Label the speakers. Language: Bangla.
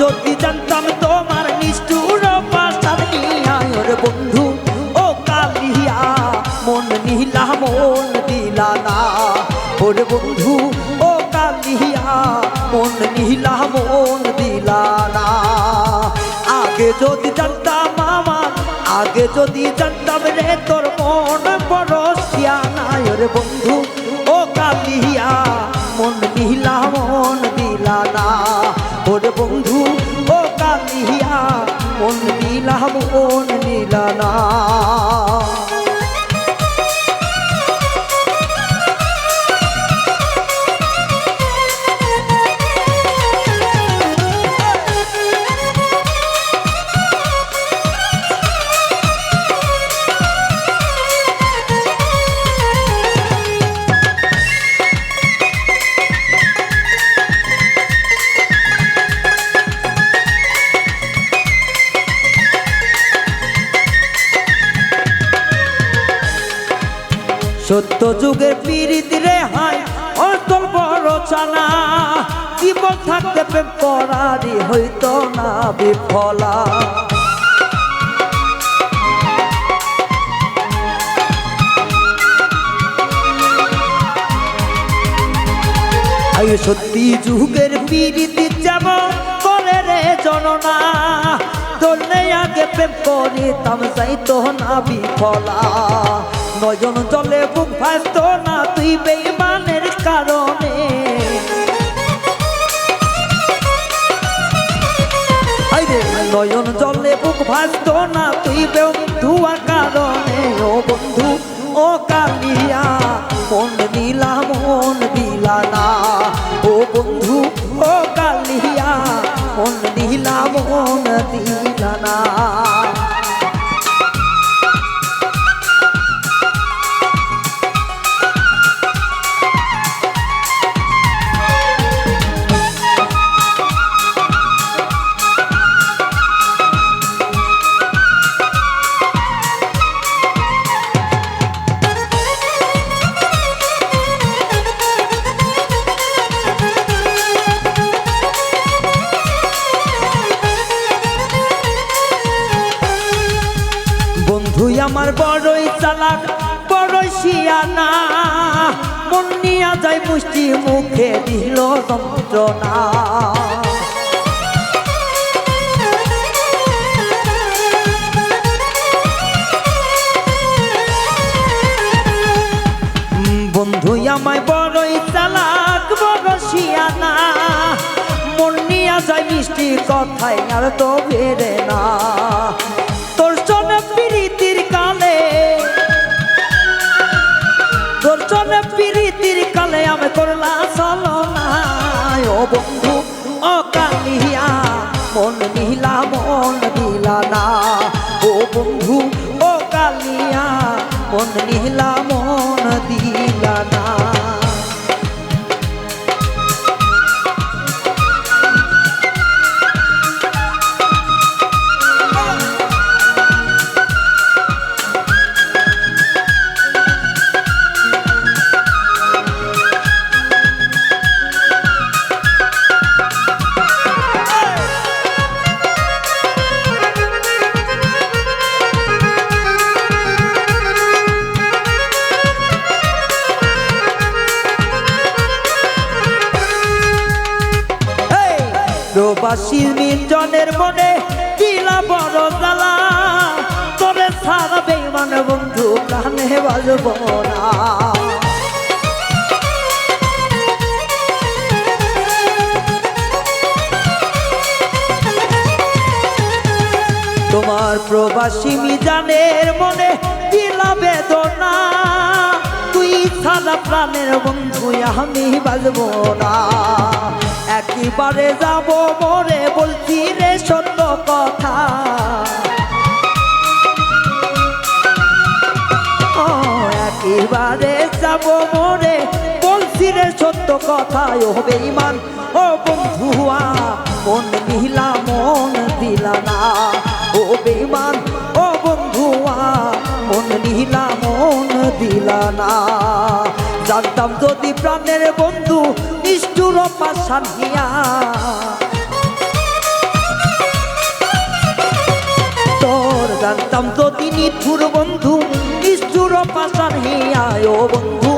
Speaker 1: যদি জানতাম তোমার নিষ্ঠুর বন্ধু, ও কালিয়া, মন নীলা মন দিলা না ওরে বন্ধু, ও কালিয়া, মন নীলা মন দিলা না আগে যদি জানতাম আগে যদি জানতাম রে তোর মন বড় নাই রে বন্ধু, ও কালিয়া, মন দিলা মন দিলা না। ওর বন্ধু, ও কালিয়া, মন দিলা মন দিলা না। সত্য যুগের পীড়িত রে হায় অতল বড় চানা জীবন থাকতে প্রেম করারি হইতো না বিফলা। সত্যি যুগের পীড়িতি যাব করে রে জননা তোলে আগে প্রেম করে তাম চাইতো না বিফলা। নয়ন জলে বুক ভাসত না তুই বেইমানের কারণে। নয়ন জলে বুক ভাসত না তুই ধুয়া কারণে। ও বন্ধু, ও কালিয়া মন দিলা মন দিলা না ও বন্ধু, ও কালিয়া, মন দিলা মন দিলা না আমার বড়ই চালাক, বড়ই শিয়ানা। মন নিয়া যায় মুষ্টি মুখে দিল যন্ত্রণা। বন্ধু, আমায় বড়ই চালাক, বড় শিয়ানা। মন নিয়া যায় মিষ্টি কথাই আর তো বেড়ে না। মন দিলা না ও বন্ধু ও কালিয়া মন মন প্রবাসী মিটনের মনে দিলা বড় জ্বালা। তোরে সারা বেমান বন্ধু প্রাণে বাজব না। তোমার প্রবাসী মিজানের মনে দিলা বেদনা। তুই সারা প্রাণের বন্ধু আমি বাজবো না। এবারে যাব মরে বলছি রে সত্য কথা। এবারে যাব মরে বলছি রে সত্য কথা। ও হবে ইমান ও বন্ধুয়া মন দিলা মন দিলা না। ও বেমান ও বন্ধুয়া মন দিলা মন দিলা না। জানতাম যদি প্রাণের বন্ধু পাশান হিয়া তোর জানতাম তো তিনি তোর বন্ধু নিষ্ঠুর পাশান হিয়া ও বন্ধু